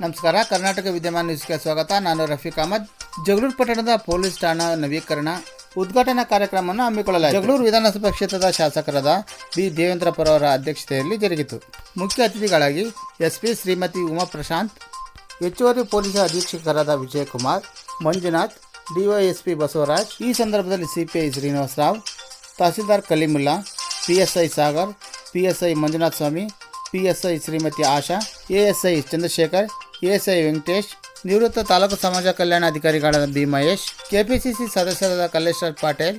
ನಮಸ್ಕಾರ, ಕರ್ನಾಟಕ ವಿದ್ಯಮಾನ ನ್ಯೂಸ್ಗೆ ಸ್ವಾಗತ. ನಾನು ರಫೀಕ್ ಅಹಮದ್. ಜಗಳೂರು ಪಟ್ಟಣದ ಪೊಲೀಸ್ ಠಾಣಾ ನವೀಕರಣ ಉದ್ಘಾಟನಾ ಕಾರ್ಯಕ್ರಮವನ್ನು ಹಮ್ಮಿಕೊಳ್ಳಲಾಯಿತು. ಜಗಳೂರು ವಿಧಾನಸಭಾ ಕ್ಷೇತ್ರದ ಶಾಸಕರಾದ ಬಿ. ದೇವೇಂದ್ರಪ್ಪ ಅವರ ಅಧ್ಯಕ್ಷತೆಯಲ್ಲಿ ಜರುಗಿತು. ಮುಖ್ಯ ಅತಿಥಿಗಳಾಗಿ ಎಸ್ಪಿ ಶ್ರೀಮತಿ ಉಮಾ ಪ್ರಶಾಂತ್ ಹೆಚ್ಚುವರಿ ಪೊಲೀಸ್ ಅಧೀಕ್ಷಕರಾದ ವಿಜಯಕುಮಾರ್, ಮಂಜುನಾಥ್, ಡಿವೈಎಸ್ಪಿ ಬಸವರಾಜ್, ಈ ಸಂದರ್ಭದಲ್ಲಿ CPI Srinivasa Rao, tahsildar Kalimulla, PSI Sagar, PSI Manjunath Swamy PSI Shrimati Asha, ASI Chandrashekar ASI Venkatesh, ನಿವೃತ್ತ ತಾಲೂಕು ಸಮಾಜ ಕಲ್ಯಾಣ ಅಧಿಕಾರಿಗಳಾದ ಬಿ ಮಹೇಶ್, ಕೆಪಿಸಿಸಿ ಸದಸ್ಯರಾದ ಕಲ್ಲೇಶ್ವರ್ ಪಾಟೇಲ್,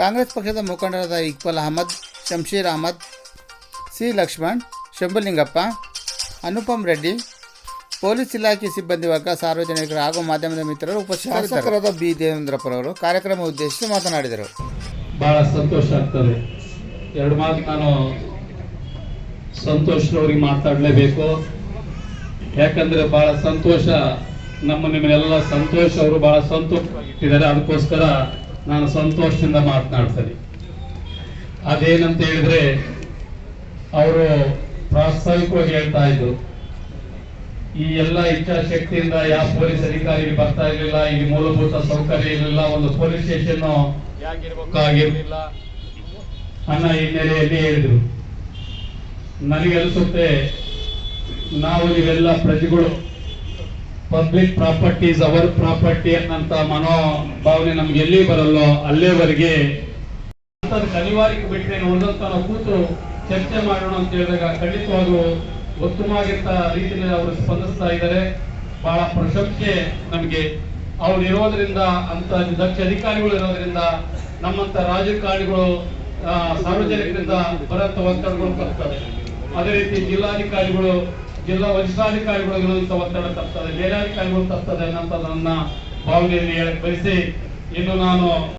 ಕಾಂಗ್ರೆಸ್ ಪಕ್ಷದ ಮುಖಂಡರಾದ ಇಕ್ಬಲ್ ಅಹಮದ್, ಶಂಶೀರ್ ಅಹಮದ್, ಸಿ ಲಕ್ಷ್ಮಣ್, ಶಂಭುಲಿಂಗಪ್ಪ, ಅನುಪಮ್ ರೆಡ್ಡಿ, ಪೊಲೀಸ್ ಇಲಾಖೆ ಸಿಬ್ಬಂದಿ ವರ್ಗ, ಸಾರ್ವಜನಿಕರು ಹಾಗೂ ಮಾಧ್ಯಮದ ಮಿತ್ರರು ಉಪಸ್ಥಿತರಿದ್ದರು. ಶಾಸಕರಾದ ಬಿ ದೇವೇಂದ್ರಪ್ಪರವರು ಕಾರ್ಯಕ್ರಮ ಉದ್ದೇಶಿಸಿ ಮಾತನಾಡಿದರು. ಬಹಳ ಸಂತೋಷ ಆಗ್ತದೆ. ಎರಡು ಮಾತು ನಾನು ಸಂತೋಷ್ರವ್ರಿಗೆ ಮಾತಾಡಲೇಬೇಕು. ಯಾಕಂದ್ರೆ ಬಹಳ ಸಂತೋಷ, ನಮ್ಮ ನಿಮ್ಮನ್ನೆಲ್ಲ ಸಂತೋಷ, ಅವರು ಬಹಳ ಸಂತೋಷವಾಗಿಟ್ಟಿದ್ದಾರೆ ಅದಕ್ಕೋಸ್ಕರ ನಾನು ಸಂತೋಷದಿಂದ ಮಾತನಾಡ್ತೇನೆ. ಅದೇನಂತ ಹೇಳಿದ್ರೆ, ಅವರು ಪ್ರಾಸ್ತಾವಿಕವಾಗಿ ಹೇಳ್ತಾ ಇದ್ರು. ಈ ಎಲ್ಲ ಇಚ್ಛಾಶಕ್ತಿಯಿಂದ ಯಾವ ಪೊಲೀಸ್ ಅಧಿಕಾರಿ ಬರ್ತಾ ಇರಲಿಲ್ಲ ಇಲ್ಲಿ ಮೂಲಭೂತ ಸೌಕರ್ಯ ಇರಲಿಲ್ಲ, ಒಂದು ಪೊಲೀಸ್ ಸ್ಟೇಷನ್ ಆಗಿರಲಿಲ್ಲ ಅನ್ನೋ ಹಿನ್ನೆಲೆಯಲ್ಲಿ ಹೇಳಿದ್ರು. ನನಗೆ ಅನಿಸುತ್ತೆ ನಾವು ನೀವೆಲ್ಲ ಪ್ರಜೆಗಳು ಪಬ್ಲಿಕ್ ಪ್ರಾಪರ್ಟೀಸ್ ಅವರ್ ಪ್ರಾಪರ್ಟಿ ಅನ್ನಂತ ಮನೋಭಾವನೆ ನಮ್ಗೆ ಎಲ್ಲಿ ಬರಲ್ಲೋ ಅಲ್ಲೇವರೆಗೆ. ಅನಿವಾರ್ಯಕ್ಕೆ ಬಿಟ್ಟರೆ ಒಂದೊಂದು ಕೂತು ಚರ್ಚೆ ಮಾಡೋಣ ಅಂತ ಹೇಳಿದಾಗ ಖಂಡಿತವಾಗೂ ಉತ್ತಮವಾಗಿರ್ತ ರೀತಿಯಲ್ಲಿ ಅವರು ಸ್ಪಂದಿಸ್ತಾ ಇದ್ದಾರೆ. ಬಹಳ ಪ್ರಶಂಸೆ ನಮಗೆ. ಅವ್ರು ಇರೋದ್ರಿಂದ ಅಂತ ದಕ್ಷ ಅಧಿಕಾರಿಗಳು ಇರೋದ್ರಿಂದ ನಮ್ಮಂತ ರಾಜಕಾರಣಿಗಳು ಸಾರ್ವಜನಿಕರಿಂದ ಬರಂತ ಒತ್ತಡಗಳು ತಪ್ತದೆ ಅದೇ ರೀತಿ ಜಿಲ್ಲಾಧಿಕಾರಿಗಳು, ಜಿಲ್ಲಾ ವರಿಷ್ಠಾಧಿಕಾರಿಗಳು ಒತ್ತಡ ತಪ್ತದೆ ಮೇಲಾಧಿಕಾರಿಗಳು ತಪ್ತದೆ ಅನ್ನೋಂಥ ನನ್ನ ಭಾವನೆಯಲ್ಲಿ ಹೇಳಕ್ ಬಯಸಿ ಇನ್ನು ನಾನು